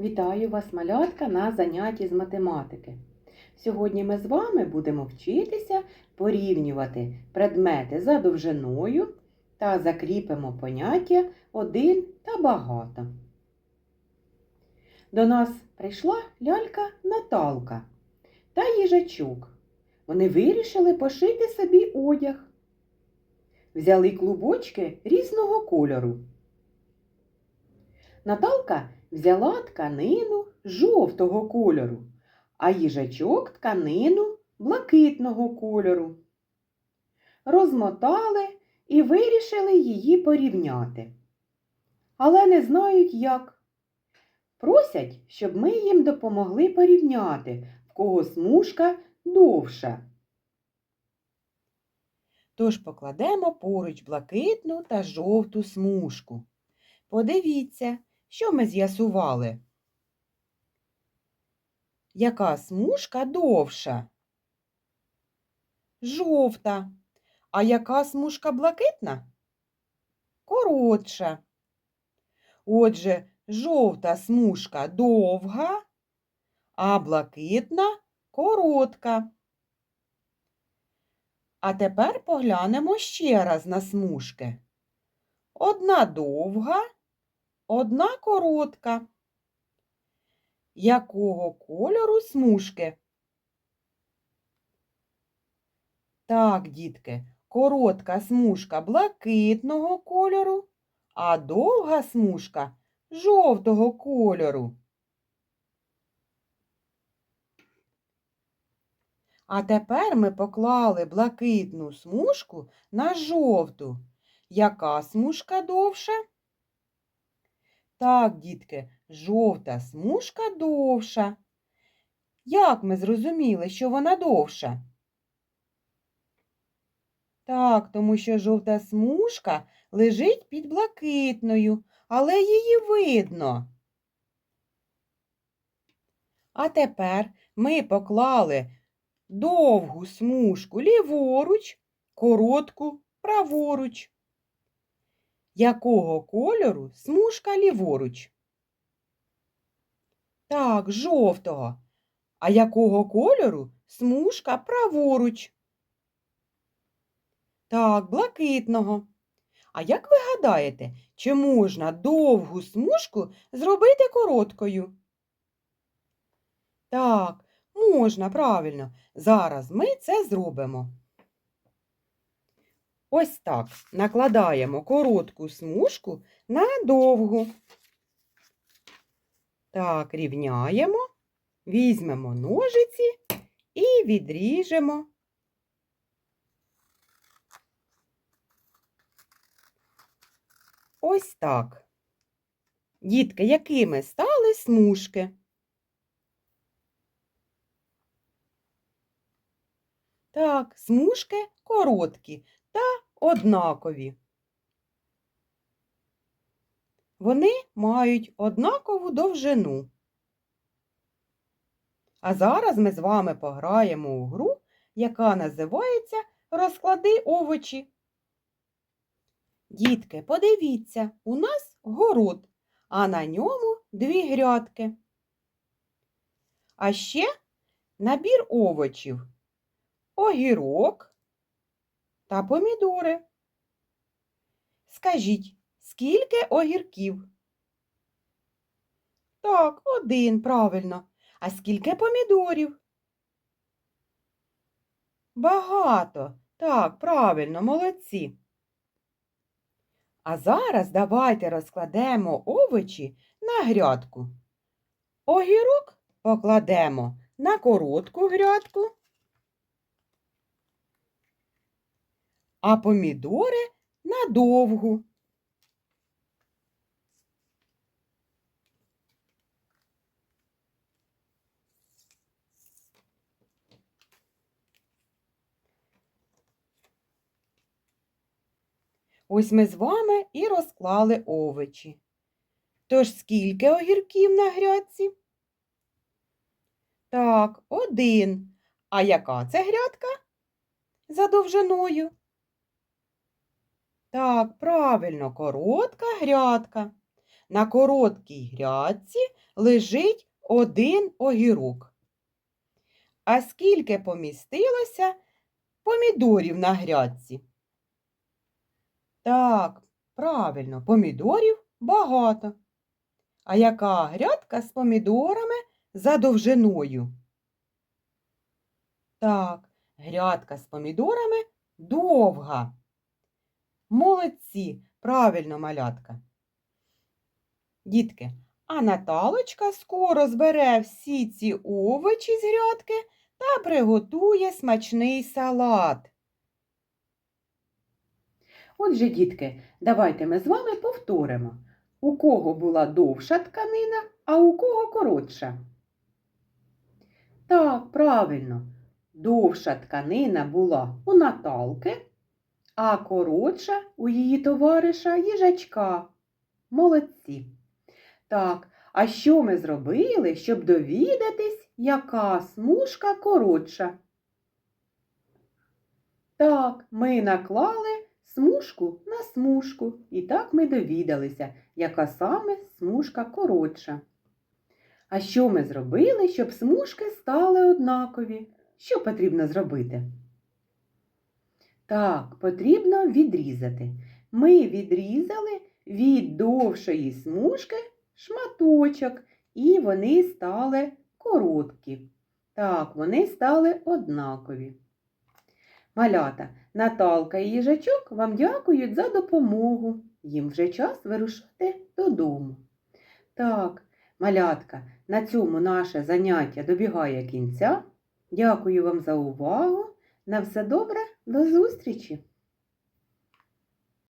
Вітаю вас, малятка, на занятті з математики. Сьогодні ми з вами будемо вчитися порівнювати предмети за довжиною та закріпимо поняття один та багато. До нас прийшла лялька Наталка та їжачок. Вони вирішили пошити собі одяг. Взяли клубочки різного кольору. Наталка взяла тканину жовтого кольору, а їжачок тканину блакитного кольору. Розмотали і вирішили її порівняти. Але не знають як. Просять, щоб ми їм допомогли порівняти, в кого смужка довша. Тож покладемо поруч блакитну та жовту смужку. Подивіться, що ми з'ясували? Яка смужка довша? Жовта. А яка смужка блакитна? Коротша. Отже, жовта смужка довга, а блакитна коротка. А тепер поглянемо ще раз на смужки. Одна довга, одна коротка. Якого кольору смужки? Так, дітки, коротка смужка блакитного кольору, а довга смужка жовтого кольору. А тепер ми поклали блакитну смужку на жовту. Яка смужка довша? Так, дітки, жовта смужка довша. Як ми зрозуміли, що вона довша? Так, тому що жовта смужка лежить під блакитною, але її видно. А тепер ми поклали довгу смужку ліворуч, коротку праворуч. Якого кольору смужка ліворуч? Так, жовтого. А якого кольору смужка праворуч? Так, блакитного. А як ви гадаєте, чи можна довгу смужку зробити короткою? Так, можна, правильно. Зараз ми це зробимо. Ось так накладаємо коротку смужку на довгу. Так, рівняємо, візьмемо ножиці і відріжемо. Ось так. Дітки, якими стали смужки? Так, смужки короткі однакові. Вони мають однакову довжину. А зараз ми з вами пограємо у гру, яка називається Розклади овочі. Дітки, подивіться, у нас город, а на ньому дві грядки. А ще набір овочів, огірок та помідори. Скажіть, скільки огірків? Так, один, правильно. А скільки помідорів? Багато. Так, правильно, молодці. А зараз давайте розкладемо овочі на грядку. Огірок покладемо на коротку грядку, а помідори на довгу. Ось ми з вами і розклали овочі. Тож скільки огірків на грядці? Так, один. А яка це грядка? За довжиною. Так, правильно, коротка грядка. На короткій грядці лежить один огірок. А скільки помістилося помідорів на грядці? Так, правильно, помідорів багато. А яка грядка з помідорами за довжиною? Так, грядка з помідорами довга. Молодці, правильно, малятка. Дітки, а Наталочка скоро збере всі ці овочі з грядки та приготує смачний салат. Отже, дітки, давайте ми з вами повторимо, у кого була довша тканина, а у кого коротша. Так, правильно, довша тканина була у Наталки, а коротша у її товариша їжачка. Молодці. Так, а що ми зробили, щоб довідатись, яка смужка коротша? Так, ми наклали смужку на смужку, і так ми довідалися, яка саме смужка коротша. А що ми зробили, щоб смужки стали однакові? Що потрібно зробити? Так, потрібно відрізати. Ми відрізали від довшої смужки шматочок, і вони стали короткі. Так, вони стали однакові. Малята, Наталка і їжачок вам дякують за допомогу. Їм вже час вирушати додому. Так, малятка, на цьому наше заняття добігає кінця. Дякую вам за увагу. На все добре, до зустрічі!